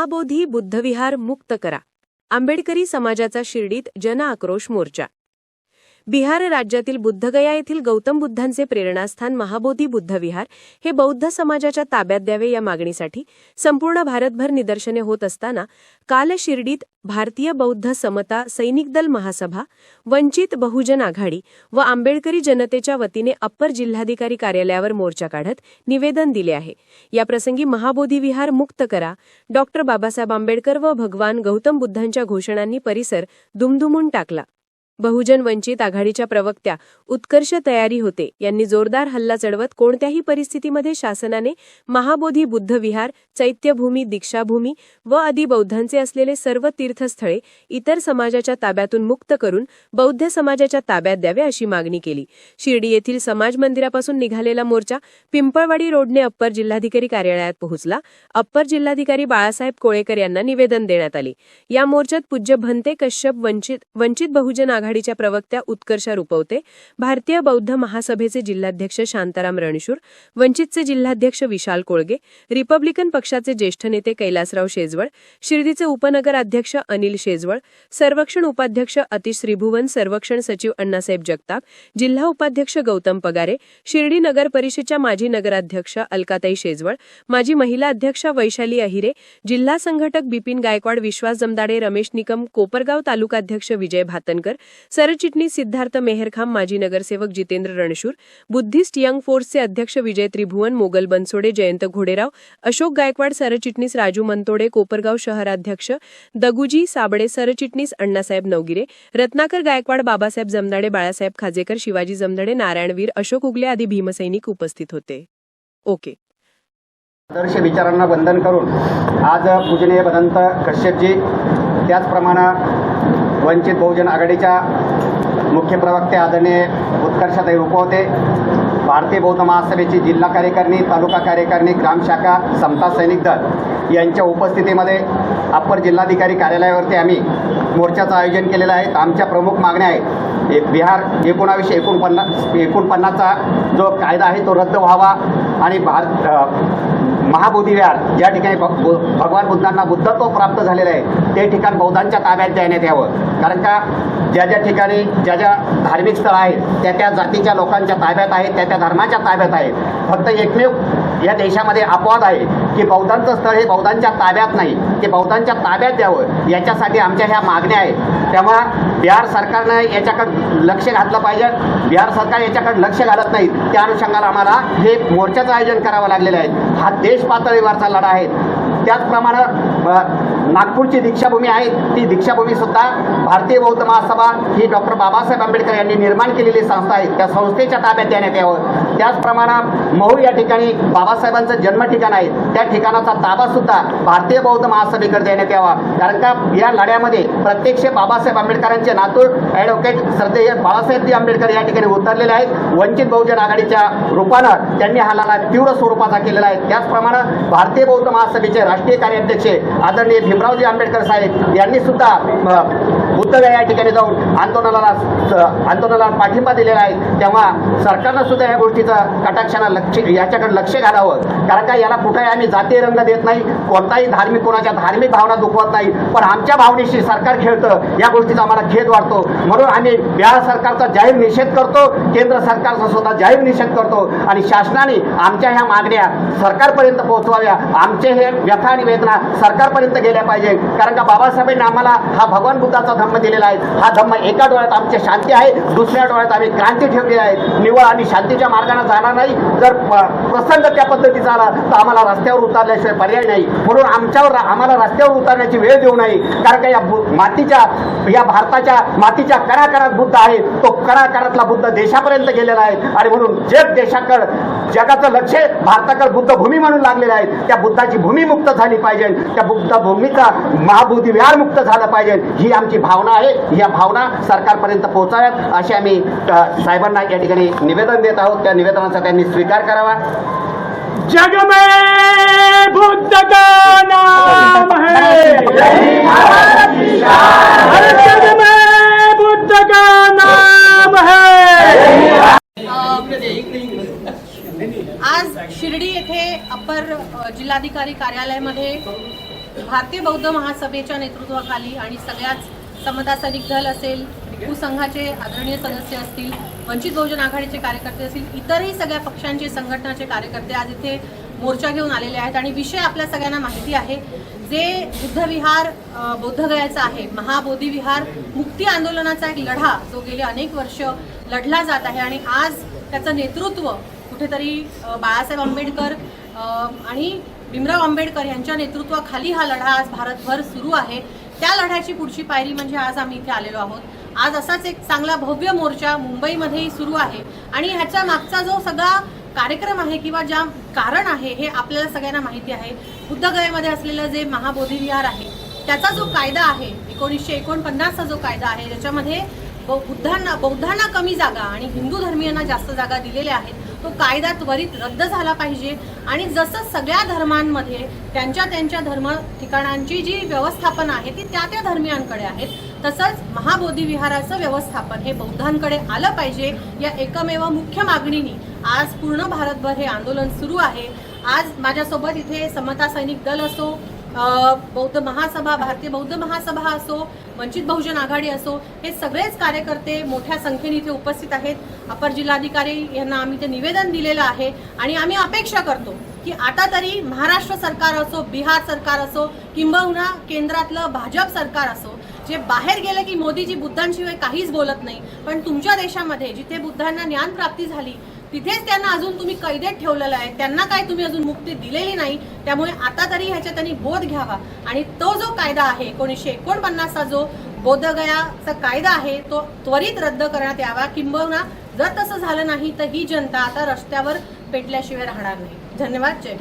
महाबोधी बुद्धविहार मुक्त करा. आंबेडकरी समाजाचा शिर्डीत जन आक्रोश मोर्चा. बिहार राज्यातील बुद्धगया येथील गौतम बुद्धांचे प्रेरणास्थान महाबोधी बुद्धविहार हे बौद्ध समाजाच्या ताब्यात द्यावे या मागणीसाठी संपूर्ण भारतभर निदर्शने होत असताना काल शिर्डीत भारतीय बौद्ध समता सैनिक दल महासभा वंचित बहुजन आघाडी व आंबेडकरी जनतेच्या वतीने अप्पर जिल्हाधिकारी कार्यालयावर मोर्चा काढत निवेदन दिले आहे. याप्रसंगी महाबोधी विहार मुक्त करा डॉक्टर बाबासाहेब आंबेडकर व भगवान गौतम बुद्धांच्या घोषणांनी परिसर दुमदुमून टाकला. बहुजन वंचित आघाडीच्या प्रवक्त्या उत्कर्ष तयारी होते. यांनी जोरदार हल्ला चढवत कोणत्याही परिस्थितीमध्ये शासनाने महाबोधी बुद्ध विहार चैत्यभूमी दीक्षाभूमी व आदी बौद्धांचे असलेले सर्व तीर्थस्थळे इतर समाजाच्या ताब्यातून मुक्त करून बौद्ध समाजाच्या ताब्यात द्यावे अशी मागणी केली. शिर्डी येथील समाज मंदिरापासून निघालेला मोर्चा पिंपळवाडी रोडने अप्पर जिल्हाधिकारी कार्यालयात पोहोचला. अप्पर जिल्हाधिकारी बाळासाहेब कोळेकर यांना निवेदन देण्यात आले. या मोर्चात पूज्य भंते कश्यप वंचित वंचित बहुजन आघाडीच्या प्रवक्त्या उत्कर्षा रुपवते. भारतीय बौद्ध महासभेचे जिल्हाध्यक्ष शांताराम रणशूर वंचितचे जिल्हाध्यक्ष विशाल कोळगे रिपब्लिकन पक्षाचे ज्येष्ठ नेते कैलासराव शेजवळ शिर्डीचे उपनगर अध्यक्ष अनिल शेजवळ सर्वक्षण उपाध्यक्ष अतिश श्रीभुवन सर्वक्षण सचिव अण्णासाहेब जगताप जिल्हा उपाध्यक्ष गौतम पगारे शिर्डी नगर परिषदेच्या माजी नगराध्यक्ष अलकाताई शेजवळ माजी महिला अध्यक्ष वैशाली अहिरे जिल्हा संघटक बिपिन गायकवाड विश्वास जमदाडे रमेश निकम कोपरगाव तालुकाध्यक्ष विजय भातनकर सरचिटणीस सिद्धार्थ मेहरखाम माजी नगरसेवक जितेंद्र रणशूर बुद्धिस्ट यंग फोर्सचे अध्यक्ष विजय त्रिभुवन मोगल बनसोडे जयंत घोडेराव अशोक गायकवाड सरचिटणीस राजू मनतोडे कोपरगाव शहराध्यक्ष दगुजी साबळे सरचिटणीस अण्णासाहेब नवगिरे रत्नाकर गायकवाड बाबासाहेब जमदाडे बाळासाहेब खाजेकर शिवाजी जमदाडे नारायणवीर अशोक उगले आदी भीमसैनिक उपस्थित होते. ओके. आदर्श विचारांना वंदन करून आज पूजनीय भदंत कश्यपजी त्याचप्रमाणे वंचित बहुजन आघाडीच्या मुख्य प्रवक्ते आदरणीय उत्कर्षताई रुपवते भारतीय बौद्ध महासभेची जिल्हा कार्यकारिणी तालुका कार्यकारिणी ग्रामशाखा समता सैनिक दल यांच्या उपस्थितीमध्ये अप्पर जिल्हाधिकारी कार्यालयावरती आम्ही मोर्चाचं आयोजन केलेलं आहे. आमच्या प्रमुख मागण्या आहेत. एक बिहार एकोणावीसशे एकोणपन्नास एकोणपन्नासचा जो कायदा आहे तो रद्द व्हावा आणि भार महाबोधी विहार ज्या ठिकाणी भगवान बुद्धांना बुद्धत्व प्राप्त झालेलं आहे ते ठिकाण बौद्धांच्या ताब्यात देण्यात यावं. कारण का ज्या ज्या ठिकाणी ज्या ज्या धार्मिक स्थळं आहेत त्या त्या जातीच्या लोकांच्या ताब्यात आहेत त्या त्या धर्माच्या ताब्यात आहेत. फक्त एकमेव या देशामध्ये अपवाद आहे की बौद्धांचं स्थळ हे बौद्धांच्या ताब्यात नाही ते बौद्धांच्या ताब्यात द्यावं याच्यासाठी आमच्या ह्या मागण्या आहेत. तेव्हा बिहार सरकारनं याच्याकडे लक्ष घातलं पाहिजे. बिहार सरकार याच्याकडे लक्ष घालत नाही. त्या अनुषंगाला आम्हाला हे मोर्चाचं आयोजन करावं लागलेलं आहे. हा देश पातळीवरचा लढा आहे. त्याचप्रमाणे नागपूरची दीक्षाभूमी आहे. ती दीक्षाभूमी सुद्धा भारतीय बौद्ध महासभा ही डॉक्टर बाबासाहेब आंबेडकर यांनी निर्माण केलेली संस्था आहे. त्या संस्थेच्या ताब्यात देण्यात यावं. त्याचप्रमाणे महू या ठिकाणी बाबासाहेबांचं जन्म ठिकाण आहे. त्या ठिकाणाचा ताबा सुद्धा भारतीय बौद्ध महासभेकडे देण्यात यावा. कारण का या लढ्यामध्ये प्रत्यक्ष बाबासाहेब आंबेडकरांचे नातूर ॲडव्होकेट श्रद्धेय बाळासाहेबजी आंबेडकर या ठिकाणी उतरलेले आहेत. वंचित बहुजन आघाडीच्या रूपानं त्यांनी हा लढा तीव्र स्वरूपाचा केलेला आहे. त्याचप्रमाणे भारतीय बौद्ध महासभेचे राष्ट्रीय कार्याध्यक्ष आदरणीय भीमरावजी आंबेडकर साहेब यांनी सुद्धा अ, या ठिकाणी जाऊन आंदोलनाला आंदोलनाला पाठिंबा दिलेला आहे. तेव्हा सरकारनं सुद्धा या गोष्टीचं कटाक्षानं लक्ष याच्याकडे लक्ष घालावं. कारण का याला कुठेही आम्ही जातीय रंग देत नाही कोणताही धार्मिक कोणाच्या धार्मिक भावना दुखवत नाही. पण आमच्या भावनेशी सरकार खेळतं या गोष्टीचा आम्हाला खेद वाटतो म्हणून आम्ही बिहार सरकारचा जाहीर निषेध करतो केंद्र सरकारचा सुद्धा जाहीर निषेध करतो. आणि शासनाने आमच्या ह्या मागण्या सरकारपर्यंत पोहोचवाव्या. आमचे हे व्यथा आणि वेदना सरकारपर्यंत गेल्या पाहिजे कारण का बाबासाहेबांनी आम्हाला हा भगवान बुद्धाचा धम्म दिलेला आहे. हा धम्म एका डोळ्यात आमची शांती आहे दुसऱ्या डोळ्यात आम्ही क्रांती ठेवली आहे. निवळ आम्ही शांतीच्या मार्गाने जाणार नाही. जर प्रसंग त्या पद्धतीचा आला तर आम्हाला रस्त्यावर उतरल्याशिवाय पर्याय नाही. म्हणून आमच्यावर आम्हाला रस्त्यावर उतरण्याची वेळ देऊ नये. कारण का या मातीच्या या भारताच्या मातीच्या कराकारात बुद्ध आहे. तो कराकारातला बुद्ध देशापर्यंत गेलेला आहे. आणि म्हणून जग देशाकड जगाचं लक्ष भारताकड बुद्ध भूमी म्हणून लागलेलं आहे. त्या बुद्धाची भूमी मुक्त झाली पाहिजे. त्या बुद्ध भूमीचा महाबुद्धी विहार मुक्त झाला पाहिजे. ही आमची भावना आहे. या भावना सरकारपर्यंत पोहोचाव्यात. असे आम्ही साहेबांना या ठिकाणी निवेदन देत आहोत. त्या निवेदनाचा त्यांनी स्वीकार करावा. जग में बुद्ध का नाम है। हर जग में बुद्ध का नाम है। आज शिर्डी येथे अपर जिल्हाधिकारी कार्यालयामध्ये भारतीय बौद्ध महासभेच्या नेतृत्वाखाली आणि सगळ्याच समता सैनिक दल असेल भिक्खू संघाचे आदरणीय सदस्य असतील वंचित बहुजन आघाडीचे कार्यकर्ते असतील इतरही सगळ्या पक्षांचे संघटनाचे कार्यकर्ते आज इथे मोर्चा घेऊन आलेले आहेत. आणि विषय आपल्या सगळ्यांना माहिती आहे जे बुद्धविहार बौद्धगयाचा आहे महाबोधी विहार मुक्ती आंदोलनाचा एक लढा जो गेले अनेक वर्ष लढला जात आहे. आणि आज त्याचं नेतृत्व कुठेतरी बाळासाहेब आंबेडकर आणि भीमराव आंबेडकर यांच्या नेतृत्वाखाली हा लढा आज भारतभर सुरू आहे. त्या लढ्याची पुढची पायरी म्हणजे आज आम्ही इथे आलेलो आहोत. आज असाच एक चांगला भव्य मोर्चा मुंबईमध्येही सुरू आहे. आणि ह्याच्या मागचा जो सगळा कार्यक्रम आहे किंवा ज्या कारण आहे हे आपल्याला सगळ्यांना माहिती आहे. बुद्धगयामध्ये असलेलं जे महाबोधी विहार आहे त्याचा जो कायदा आहे एकोणीसशे एकोणपन्नासचा जो कायदा आहे ज्याच्यामध्ये बौ- बुद्धांना बौद्धांना कमी जागा आणि हिंदू धर्मीयांना जास्त जागा दिलेल्या आहेत तो कायदा त्वरित रद्द झाला पाहिजे. आणि जसं सगळ्या धर्मांमध्ये त्यांच्या त्यांच्या धर्म ठिकाणांची जी व्यवस्थापन आहे ती त्या त्या धर्मियांकडे आहेत. तसंच महाबोधी विहाराचं व्यवस्थापन हे बौद्धांकडे आलं पाहिजे या एकमेव मुख्य मागणीनी आज पूर्ण भारतभर हे आंदोलन सुरू आहे. आज माझ्यासोबत इथे समता सैनिक दल असो बौद्ध महासभा भारतीय बौद्ध महासभा असो वंचित बहुजन आघाडी असो हे सगळेच कार्यकर्ते मोठ्या संख्येने इथे उपस्थित आहेत. अपर जिल्हाधिकारी यांना आम्ही ते निवेदन दिलेलं आहे आणि आम्ही अपेक्षा करतो की आता तरी महाराष्ट्र सरकार असो बिहार सरकार असो किंबहुना केंद्रातलं भाजप सरकार असो जे बाहेर गेलं की मोदीजी बुद्धांशिवाय काहीच बोलत नाही. पण तुमच्या देशामध्ये जिथे बुद्धांना ज्ञान प्राप्ती झाली तिथेच त्यांना अजून तुम्ही कैदेत ठेवलेलं आहे. त्यांना काय तुम्ही अजून मुक्ती दिलेली नाही त्यामुळे आता तरी ह्याच्या त्यांनी बोध घ्यावा. आणि तो जो कायदा आहे एकोणीसशे एकोणपन्नासचा जो बोधगयाचा कायदा आहे तो त्वरित रद्द करण्यात यावा. किंबहुना जर तसं झालं नाही तर ही जनता आता रस्त्यावर पेटल्याशिवाय राहणार नाही. धन्यवाद. जय